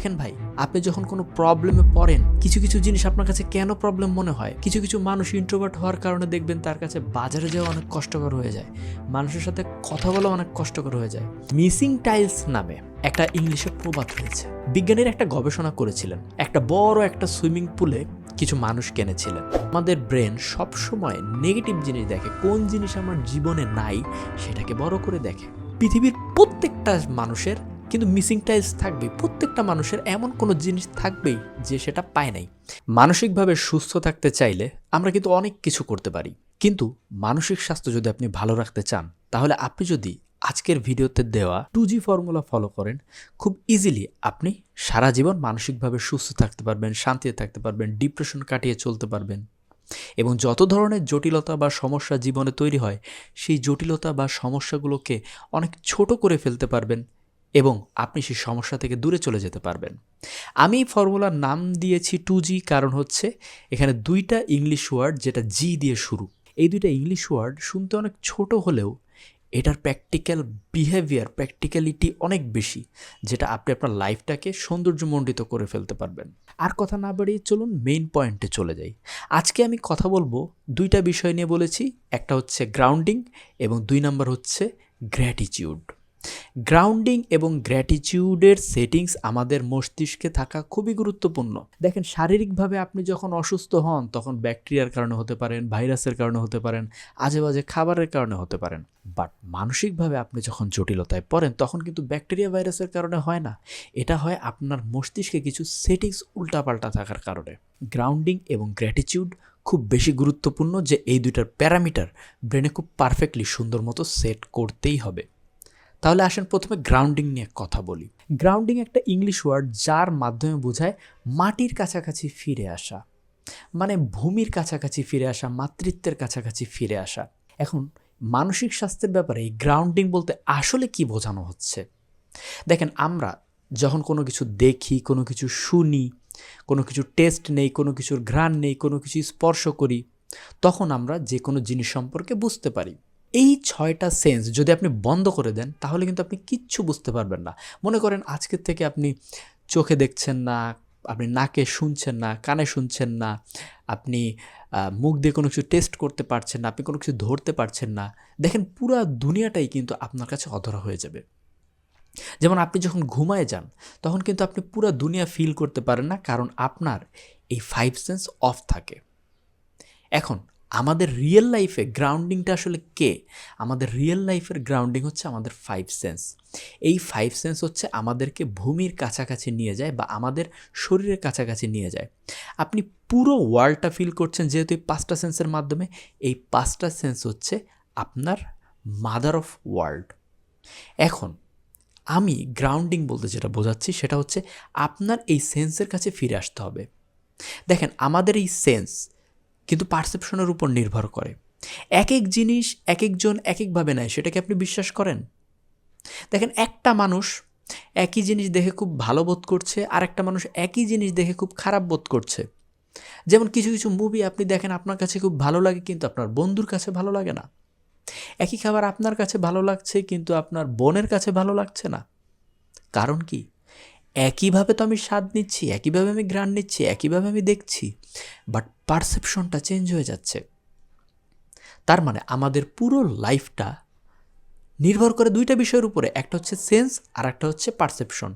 দেখেন ভাই, আপনি যখন কোনো প্রবলেমে পড়েন, কিছু কিছু জিনিস আপনার কাছে কেন প্রবলেম মনে হয়? কিছু কিছু মানুষ ইন্ট্রোভার্ট হওয়ার কারণে দেখবেন তার কাছে বাজারে যাওয়া অনেক কষ্টকর হয়ে যায়। মানুষের সাথে কথা বলা অনেক কষ্টকর হয়ে যায়। মিসিং টাইলস নামে একটা ইংলিশে প্রবাদ রয়েছে। বিজ্ঞানীর একটা গবেষণা করেছিলেন। একটা বড় একটা সুইমিং পুলে কিছু মানুষ কেনেছিলেন। আমাদের ব্রেন সবসময় নেগেটিভ জিনিস দেখে। কোন জিনিস আমার জীবনে নাই, সেটাকে বড় করে দেখে। পৃথিবীর প্রত্যেকটা মানুষের কিন্তু মিসিং টাইলস থাকবে। প্রত্যেকটা মানুষের এমন কোনো জিনিস থাকবেই যে সেটা পায় নাই। মানসিকভাবে সুস্থ থাকতে চাইলে আমরা কিন্তু অনেক কিছু করতে পারি। কিন্তু মানসিক স্বাস্থ্য যদি আপনি ভালো রাখতে চান, তাহলে আপনি যদি আজকের ভিডিওতে দেওয়া টু জি ফর্মুলা ফলো করেন, খুব ইজিলি আপনি সারা জীবন মানসিকভাবে সুস্থ থাকতে পারবেন, শান্তিতে থাকতে পারবেন ডিপ্রেশন কাটিয়ে চলতে পারবেন। এবং যত ধরনের জটিলতা বা সমস্যা জীবনে তৈরি হয়, সেই জটিলতা বা সমস্যাগুলোকে অনেক ছোট করে ফেলতে পারবেন। এবং আপনি সেই সমস্যা থেকে দূরে চলে যেতে পারবেন। আমি এই ফর্মুলার নাম দিয়েছি টু জি কারণ হচ্ছে এখানে দুইটা ইংলিশ ওয়ার্ড যেটা জি দিয়ে শুরু। এই দুইটা ইংলিশ ওয়ার্ড শুনতে অনেক ছোট হলেও এটার প্র্যাকটিক্যাল বিহেভিয়ার প্র্যাকটিক্যালিটি অনেক বেশি, যেটা আপনি আপনার লাইফটাকে সৌন্দর্যমণ্ডিত করে ফেলতে পারবেন। আর কথা না বাড়িয়ে চলুন মেইন পয়েন্টে চলে যাই। আজকে আমি কথা বলব দুইটা বিষয় নিয়ে বলেছি, একটা হচ্ছে গ্রাউন্ডিং এবং দুই নাম্বার হচ্ছে গ্র্যাটিচিউড গ্রাউন্ডিং এবং গ্র্যাটিচিউডের সেটিংস আমাদের মস্তিষ্কে থাকা খুবই গুরুত্বপূর্ণ। দেখেন, শারীরিকভাবে আপনি যখন অসুস্থ হন, তখন ব্যাকটেরিয়ার কারণে হতে পারেন ভাইরাসের কারণে হতে পারেন আজে বাজে খাবারের কারণে হতে পারেন। বাট মানসিকভাবে আপনি যখন জটিলতায় পড়েন, তখন কিন্তু ব্যাকটেরিয়া ভাইরাসের কারণে হয় না। এটা হয় আপনার মস্তিষ্কে কিছু সেটিংস উল্টাপাল্টা থাকার কারণে। গ্রাউন্ডিং এবং গ্র্যাটিচিউড খুব বেশি গুরুত্বপূর্ণ যে এই দুইটার প্যারামিটার ব্রেনে খুব পারফেক্টলি সুন্দর মতো সেট করতেই হবে। তাহলে আসেন প্রথমে গ্রাউন্ডিং নিয়ে কথা বলি। গ্রাউন্ডিং একটা ইংলিশ ওয়ার্ড যার মাধ্যমে বোঝায় মাটির কাছাকাছি ফিরে আসা। মানে ভূমির কাছাকাছি ফিরে আসা, মাতৃত্বের কাছাকাছি ফিরে আসা। এখন মানসিক স্বাস্থ্যের ব্যাপারে এই গ্রাউন্ডিং বলতে আসলে কি বোঝানো হচ্ছে? দেখেন আমরা যখন কোনো কিছু দেখি, কোনো কিছু শুনি, কোনো কিছু টেস্ট নেই, কোনো কিছুর ঘ্রাণ নেই, কোনো কিছু স্পর্শ করি, তখন আমরা যে কোনো জিনিস সম্পর্কে বুঝতে পারি। এই ছয়টা সেন্স যদি আপনি বন্ধ করে দেন, তাহলে কিন্তু আপনি কিচ্ছু বুঝতে পারবেন না। মনে করেন আজকের থেকে আপনি চোখে দেখছেন না, আপনি নাকে শুনছেন না, কানে শুনছেন না, আপনি মুখ দিয়ে কোনো কিছু টেস্ট করতে পারছেন না, আপনি কোনো কিছু ধরতে পারছেন না, দেখেন পুরো দুনিয়াটাই কিন্তু আপনার কাছে অধরা হয়ে যাবে। যেমন আপনি যখন ঘুমায় যান, তখন কিন্তু আপনি পুরো দুনিয়া ফিল করতে পারেন না, কারণ আপনার এই ফাইভ সেন্স অফ থাকে। এখন আমাদের রিয়েল লাইফে গ্রাউন্ডিংটা আসলে কে? আমাদের রিয়েল লাইফের গ্রাউন্ডিং হচ্ছে আমাদের ফাইভ সেন্স এই ফাইভ সেন্স হচ্ছে আমাদেরকে ভূমির কাছাকাছি নিয়ে যায় বা আমাদের শরীরের কাছাকাছি নিয়ে যায়। আপনি পুরো ওয়ার্ল্ডটা ফিল করছেন যেহেতু এই পাঁচটা সেন্সের মাধ্যমে, এই পাঁচটা সেন্স হচ্ছে আপনার মাদার অফ ওয়ার্ল্ড এখন, আমি গ্রাউন্ডিং বলতে যেটা বোঝাচ্ছি সেটা হচ্ছে আপনার এই সেন্সের কাছে ফিরে আসতে হবে। দেখেন, আমাদের এই সেন্স কিন্তু পারসেপশনের উপর নির্ভর করে। এক এক জিনিস এক একজন এক একভাবে নেয়, সেটাকে আপনি বিশ্বাস করেন? দেখেন, একটা মানুষ একই জিনিস দেখে খুব ভালো বোধ করছে, আর একটা মানুষ একই জিনিস দেখে খুব খারাপ বোধ করছে। যেমন কিছু কিছু মুভি আপনি দেখেন, আপনার কাছে খুব ভালো লাগে, কিন্তু আপনার বন্ধুর কাছে ভালো লাগে না। একই খাবার আপনার কাছে ভালো লাগছে, কিন্তু আপনার বোনের কাছে ভালো লাগছে না। কারণ কি? একইভাবে তো আমি স্বাদ নিচ্ছি, একইভাবে আমি গ্রান নিচ্ছি, একইভাবে আমি দেখছি বাট পারসেপশনটা চেঞ্জ হয়ে যাচ্ছে। তার মানে আমাদের পুরো লাইফটা নির্ভর করে দুইটা বিষয়ের উপরে, একটা হচ্ছে সেন্স আর একটা হচ্ছে পারসেপশন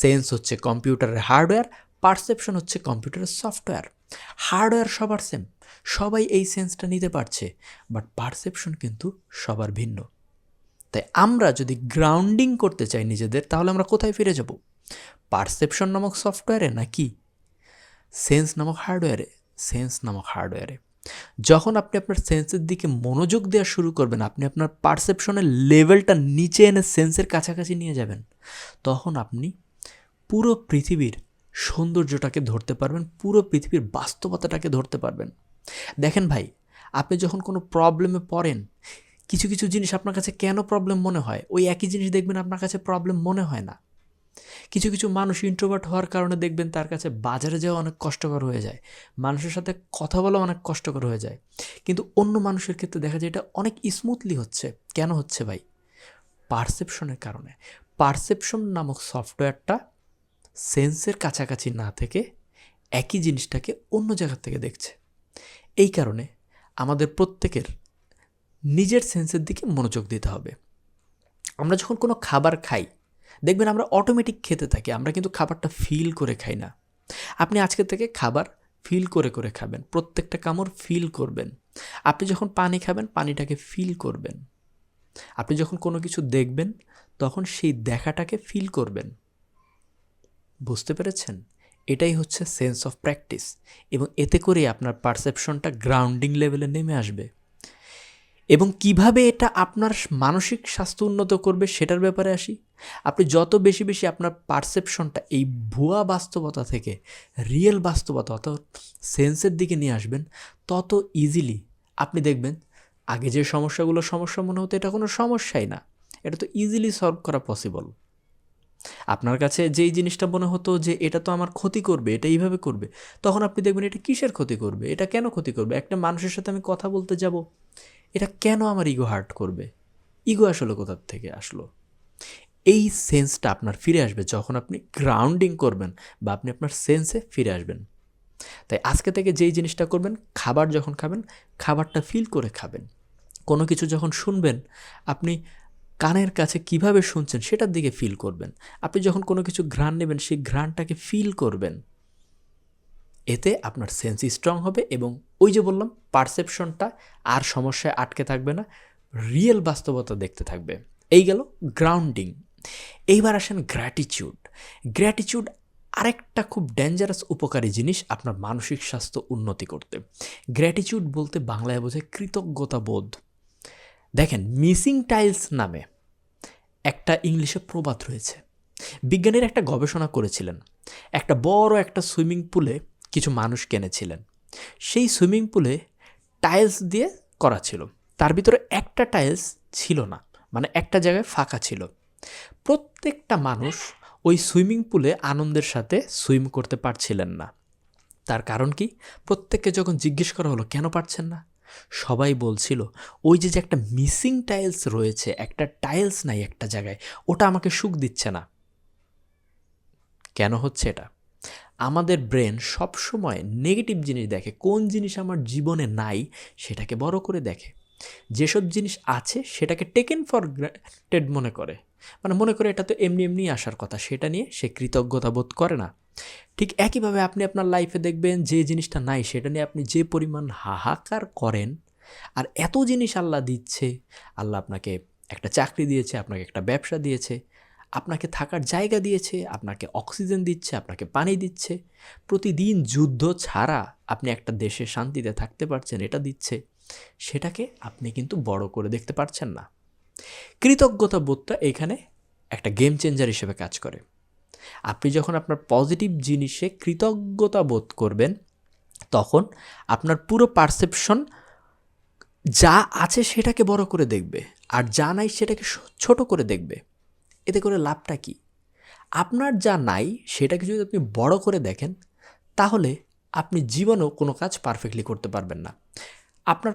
সেন্স হচ্ছে কম্পিউটারের হার্ডওয়্যার পারসেপশন হচ্ছে কম্পিউটারের সফটওয়্যার হার্ডওয়্যার সবার সেম সবাই এই সেন্সটা নিতে পারছে বাট পারসেপশন কিন্তু সবার ভিন্ন। তাই আমরা যদি গ্রাউন্ডিং করতে চাই নিজেদের, তাহলে আমরা কোথায় ফিরে যাব? পারসেপশন নামক সফটওয়্যারে নাকি সেন্স নামক হার্ডওয়্যারে? সেন্স নামক হার্ডওয়্যারে। যখন আপনি আপনার সেন্সের দিকে মনোযোগ দেওয়া শুরু করবেন, আপনি আপনার পারসেপশনের লেভেলটা নিচে এনে সেন্সের কাছাকাছি নিয়ে যাবেন, তখন আপনি পুরো পৃথিবীর সৌন্দর্যটাকে ধরতে পারবেন, পুরো পৃথিবীর বাস্তবতাটাকে ধরতে পারবেন। দেখেন ভাই, আপনি যখন কোনো প্রবলেমে পড়েন, কিছু কিছু জিনিস আপনার কাছে কেন প্রবলেম মনে হয়? ওই একই জিনিস দেখবেন আপনার কাছে প্রবলেম মনে হয় না। কিছু কিছু মানুষ ইন্ট্রোভার্ট হওয়ার কারণে দেখবেন তার কাছে বাজারে যাওয়া অনেক কষ্টকর হয়ে যায়। মানুষের সাথে কথা বলা অনেক কষ্টকর হয়ে যায়। কিন্তু অন্য মানুষের ক্ষেত্রে দেখা যায় এটা অনেক স্মুথলি হচ্ছে। কেন হচ্ছে ভাই? পারসেপশনের কারণে। পারসেপশন নামক সফটওয়্যারটা সেন্সের কাছাকাছি না থেকে একই জিনিসটাকে অন্য জায়গা থেকে দেখছে। এই কারণে আমাদের প্রত্যেকের নিজের সেন্সের দিকে মনোযোগ দিতে হবে। আমরা যখন কোনো খাবার খাই দেখবেন আমরা অটোমেটিক খেতে থাকি, আমরা কিন্তু খাবারটা ফিল করে খাই না। আপনি আজকে থেকে খাবার ফিল করে করে খাবেন, প্রত্যেকটা কামড় ফিল করবেন। আপনি যখন পানি খাবেন, পানিটাকে ফিল করবেন। আপনি যখন কোনো কিছু দেখবেন, তখন সেই দেখাটাকে ফিল করবেন। বুঝতে পেরেছেন? এটাই হচ্ছে সেন্স অফ প্র্যাকটিস এবং এতে করে আপনার পারসেপশনটা গ্রাউন্ডিং লেভেলে নেমে আসবে। এবং কীভাবে এটা আপনার মানসিক স্বাস্থ্য উন্নত করবে সেটার ব্যাপারে আসি। আপনি যত বেশি বেশি আপনার পারসেপশনটা এই ভুয়া বাস্তবতা থেকে, রিয়েল বাস্তবতা অর্থাৎ সেন্সের দিকে নিয়ে আসবেন, তত ইজিলি আপনি দেখবেন আগে যে সমস্যাগুলো সমস্যা মনে হতো এটা কোনো সমস্যাই না। এটা তো ইজিলি সলভ করা পসিবল আপনার কাছে যেই জিনিসটা মনে হতো যে এটা তো আমার ক্ষতি করবে, এটা এইভাবে করবে, তখন আপনি দেখবেন এটা কিসের ক্ষতি করবে, এটা কেন ক্ষতি করবে? একটা মানুষের সাথে আমি কথা বলতে যাব। এটা কেন আমার ইগো হার্ট করবে? ইগো আসলে কোথার থেকে আসলো? এই সেন্সটা আপনার ফিরে আসবে যখন আপনি গ্রাউন্ডিং করবেন বা আপনি আপনার সেন্সে ফিরে আসবেন। তাই আজকে থেকে যেই জিনিসটা করবেন, খাবার যখন খাবেন, খাবারটা ফিল করে খাবেন। কোনো কিছু যখন শুনবেন, আপনি কানের কাছে কীভাবে শুনছেন সেটার দিকে ফিল করবেন। আপনি যখন কোনো কিছু ঘ্রাণ নেবেন, সেই ঘ্রাণটাকে ফিল করবেন। এতে আপনার সেন্স স্ট্রং হবে এবং ওই যে বললাম পারসেপশনটা আর সমস্যায় আটকে থাকবে না রিয়েল বাস্তবতা দেখতে থাকবে। এই গেল গ্রাউন্ডিং এইবার আসেন গ্র্যাটিচিউড গ্র্যাটিচিউড আরেকটা খুব ডেঞ্জারাস উপকারী জিনিস আপনার মানসিক স্বাস্থ্য উন্নতি করতে। গ্র্যাটিচিউড বলতে বাংলায় বোঝায় কৃতজ্ঞতা বোধ। দেখেন মিসিং টাইলস নামে একটা ইংলিশে প্রবাদ রয়েছে। বিজ্ঞানীরা একটা গবেষণা করেছিলেন। একটা বড় একটা সুইমিং পুলে কিছু মানুষ কিনেছিলেন। সেই সুইমিং পুলে টাইলস দিয়ে করা ছিল। তার ভিতরে একটা টাইলস ছিল না মানে একটা জায়গায় ফাঁকা ছিল। প্রত্যেকটা মানুষ ওই সুইমিং পুলে আনন্দের সাথে সুইম করতে পারছিলেন না। তার কারণ কি? প্রত্যেককে যখন জিজ্ঞেস করা হলো, কেন পারছেন না? সবাই বলছিল, ওই যে যে একটা মিসিং টাইলস রয়েছে, একটা টাইলস নাই একটা জায়গায়, ওটা আমাকে সুখ দিচ্ছে না। কেন হচ্ছে এটা? আমাদের ব্রেন সবসময় নেগেটিভ জিনিস দেখে। কোন জিনিস আমার জীবনে নাই, সেটাকে বড় করে দেখে। যেসব জিনিস আছে, সেটাকে টেকেন ফর গ্রান্টেড মনে করে। মানে মনে করে এটা তো এমনি এমনি আসার কথা, সেটা নিয়ে সে কৃতজ্ঞতা বোধ করে না। ঠিক একইভাবে আপনি আপনার লাইফে দেখবেন, যে জিনিসটা নাই, সেটা নিয়ে আপনি যে পরিমাণ হাহাকার করেন, আর এত জিনিস আল্লাহ দিচ্ছে, আল্লাহ আপনাকে একটা চাকরি দিয়েছে, আপনাকে একটা ব্যবসা দিয়েছে আপনাকে থাকার জায়গা দিয়েছে, আপনাকে অক্সিজেন দিচ্ছে, আপনাকে পানি দিচ্ছে। প্রতিদিন যুদ্ধ ছাড়া আপনি একটা দেশে শান্তিতে থাকতে পারছেন, এটা দিচ্ছে। সেটাকে আপনি কিন্তু বড় করে দেখতে পারছেন না। কৃতজ্ঞতা বোধটা এখানে একটা গেম চেঞ্জার হিসেবে কাজ করে। আপনি যখন আপনার পজিটিভ জিনিসে কৃতজ্ঞতা বোধ করবেন, তখন আপনার পুরো পারসেপশন যা আছে সেটাকে বড় করে দেখবে, আর যা নাই সেটাকে ছোট করে দেখবে। এতে করে লাভটা কি? আপনার যা নাই, সেটাকে যদি আপনি বড় করে দেখেন, তাহলে আপনি জীবনেও কোনো কাজ পারফেক্টলি করতে পারবেন না। আপনার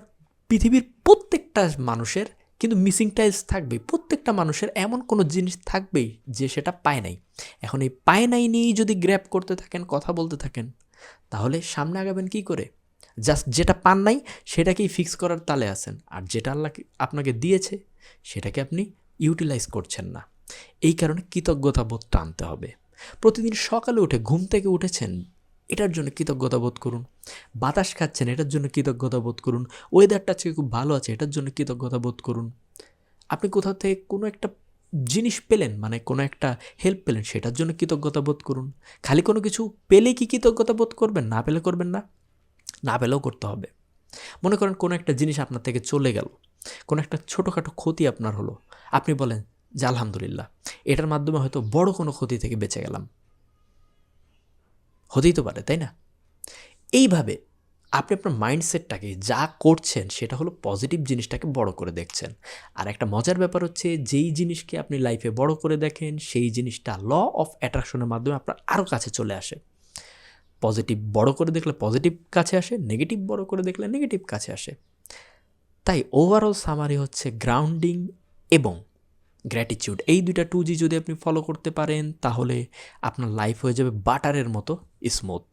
পৃথিবীর প্রত্যেকটা মানুষের কিন্তু মিসিং টাইলস থাকবেই। প্রত্যেকটা মানুষের এমন কোনো জিনিস থাকবেই যে সেটা পায় নাই। এখন এই পায় নাই নিয়েই যদি গ্র্যাপ করতে থাকেন, কথা বলতে থাকেন, তাহলে সামনে আগাবেন কি করে? জাস্ট যেটা পান নাই, সেটাকেই ফিক্স করার তালে আছেন। আর যেটা আল্লাহ আপনাকে দিয়েছে, সেটাকে আপনি ইউটিলাইজ করছেন না। এই কারণে কৃতজ্ঞতা বোধ টানতে হবে। প্রতিদিন সকালে উঠে ঘুম থেকে উঠেছেন, এটার জন্য কৃতজ্ঞতা বোধ করুন। বাতাস খাচ্ছেন, এটার জন্য কৃতজ্ঞতা বোধ করুন। ওয়েদারটা আজকে খুব ভালো আছে, এটার জন্য কৃতজ্ঞতা বোধ করুন। আপনি কোথাও থেকে কোনো একটা জিনিস পেলেন মানে কোনো একটা হেল্প পেলেন, সেটার জন্য কৃতজ্ঞতা বোধ করুন। খালি কোনো কিছু পেলে কি কৃতজ্ঞতা বোধ করবেন, না পেলে করবেন না? না পেলেও করতে হবে। মনে করেন কোনো একটা জিনিস আপনার থেকে চলে গেল, কোনো একটা ছোটোখাটো ক্ষতি আপনার হলো। আপনি বলেন যে আলহামদুলিল্লাহ, এটার মাধ্যমে হয়তো বড় কোনো ক্ষতি থেকে বেঁচে গেলাম। হতেই তো পারে, তাই না? এইভাবে আপনি আপনার মাইন্ডসেটটাকে যা করছেন, সেটা হলো পজিটিভ জিনিসটাকে বড় করে দেখছেন। আর একটা মজার ব্যাপার হচ্ছে, যেই জিনিসকে আপনি লাইফে বড় করে দেখেন, সেই জিনিসটা ল অফ অ্যাট্রাকশনের মাধ্যমে আপনার আরও কাছে চলে আসে। পজিটিভ বড় করে দেখলে পজিটিভ কাছে আসে নেগেটিভ বড় করে দেখলে নেগেটিভ কাছে আসে। তাই ওভারঅল সামারি হচ্ছে গ্রাউন্ডিং এবং গ্র্যাটিচিউড এই দুইটা টু জি যদি আপনি ফলো করতে পারেন, তাহলে আপনার লাইফ হয়ে যাবে বাটারের মতো স্মুথ